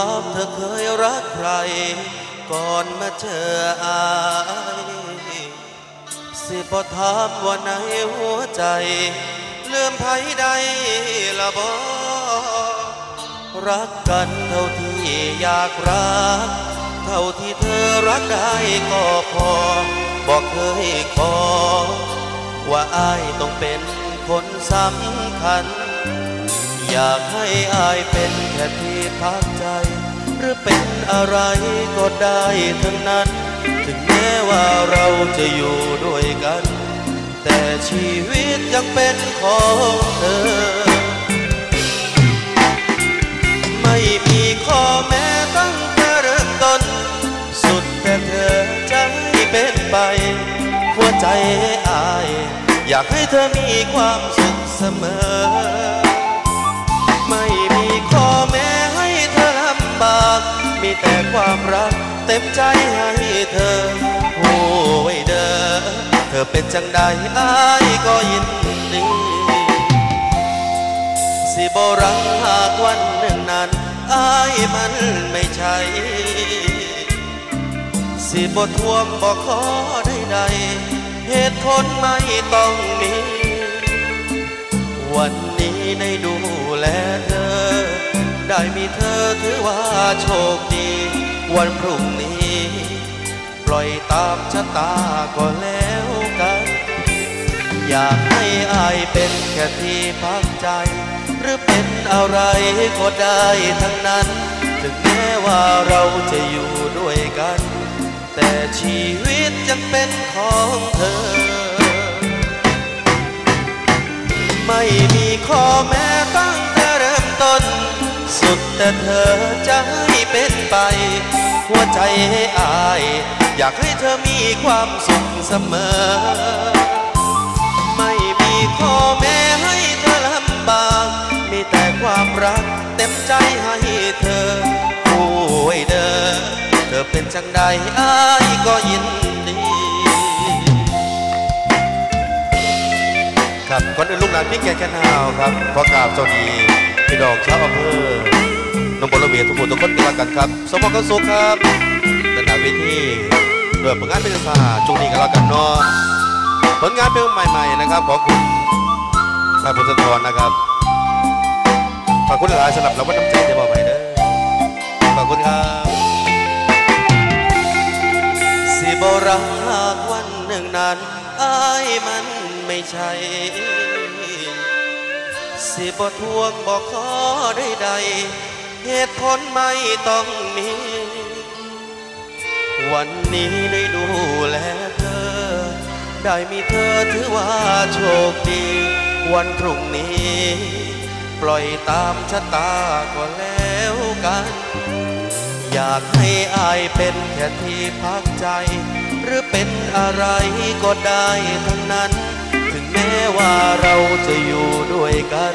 ถามเธอเคยรักใคร ก่อนมาเจออายสิบถามว่าในหัวใจ เลื่อมไผใดละบอรักกันเท่าที่อยากรัก เท่าที่เธอรักได้ก็พอ บอกเคยขอ ว่าอายต้องเป็นคนสำคัญ อยากให้อายเป็นแค่ที่พักใจ หรือเป็นอะไรก็ได้ทั้งนั้น ถึงแม้ว่าเราจะอยู่ด้วยกัน แต่ชีวิตยังเป็นของเธอ ไม่มีข้อแม้ตั้งแต่เริ่มต้น สุดแต่เธอจะให้เป็นไป หัวใจอาย อยากให้เธอมีความสุขเสมอ แต่ความรัก เต็มใจให้เธอโอ้ยเด้อเธอเป็นจังใดอายก็ยินดีสิบรังหากวันหนึ่งนั้นอายมันไม่ใช่สิบทวงบอกขอใดเหตุผลไม่ต้องมี วันนี้ได้ดูแลเธอ มีเธอถือว่าโชคดี วันพรุ่งนี้ ปล่อยตามชะตาก็แล้วกัน อยากให้อายเป็นแค่ที่พักใจ หรือเป็นอะไรก็ได้ทั้งนั้น ถึงแม้ว่าเราจะอยู่ด้วยกัน แต่ชีวิตยังเป็นของเธอ ไม่มีข้อแม้ สุดแต่เธอจะให้เป็นไป หัวใจให้อาย อยากให้เธอมีความสุขเสมอ ไม่มีข้อแม้ให้เธอลำบาก มีแต่ความรักเต็มใจให้เธอโอ้ยเด้อเธอเป็นจังใดอายก็ยินดี ครับก่อนอื่นลูกหลานพี่แกแค่นาวครับ ขอกราบสวัสดีพี่น้องชาวอำเภอ ทุกคนทุกคนที่รักกันครับสมบัติสุขครับด้านหน้าเวทีด้วยผลงานเป็นสาจุงนี้กันแล้วกันเนาะผลงานเพลงใหม่ ๆ นะครับของคุณพระพุทธธรนะครับขอบคุณหลายสำหรับเราวัดน้ำใจที่บอกไปเด้อขอบคุณครับสิบรักหากวันหนึ่งนั้นอายมันไม่ใช่สิบทวงบอกขอใดๆ เหตุผลไม่ต้องมี วันนี้ได้ดูแลเธอ ได้มีเธอถือว่าโชคดี วันพรุ่งนี้ ปล่อยตามชะตาก็แล้วกัน อยากให้อายเป็นแค่ที่พักใจ หรือเป็นอะไรก็ได้ทั้งนั้น ถึงแม้ว่าเราจะอยู่ด้วยกัน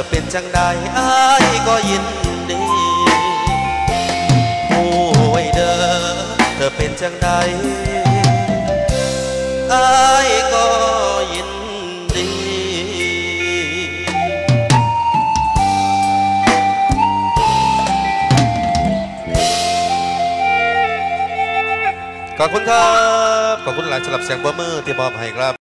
อเป็นจังใดอายก็ยินดีโอ้ยเด้อเธอเป็นจังใดอายก็ยินดีขอบคุณครับ ขอบคุณหลายสำหรับเสียงปรบมือที่มอบให้ครับ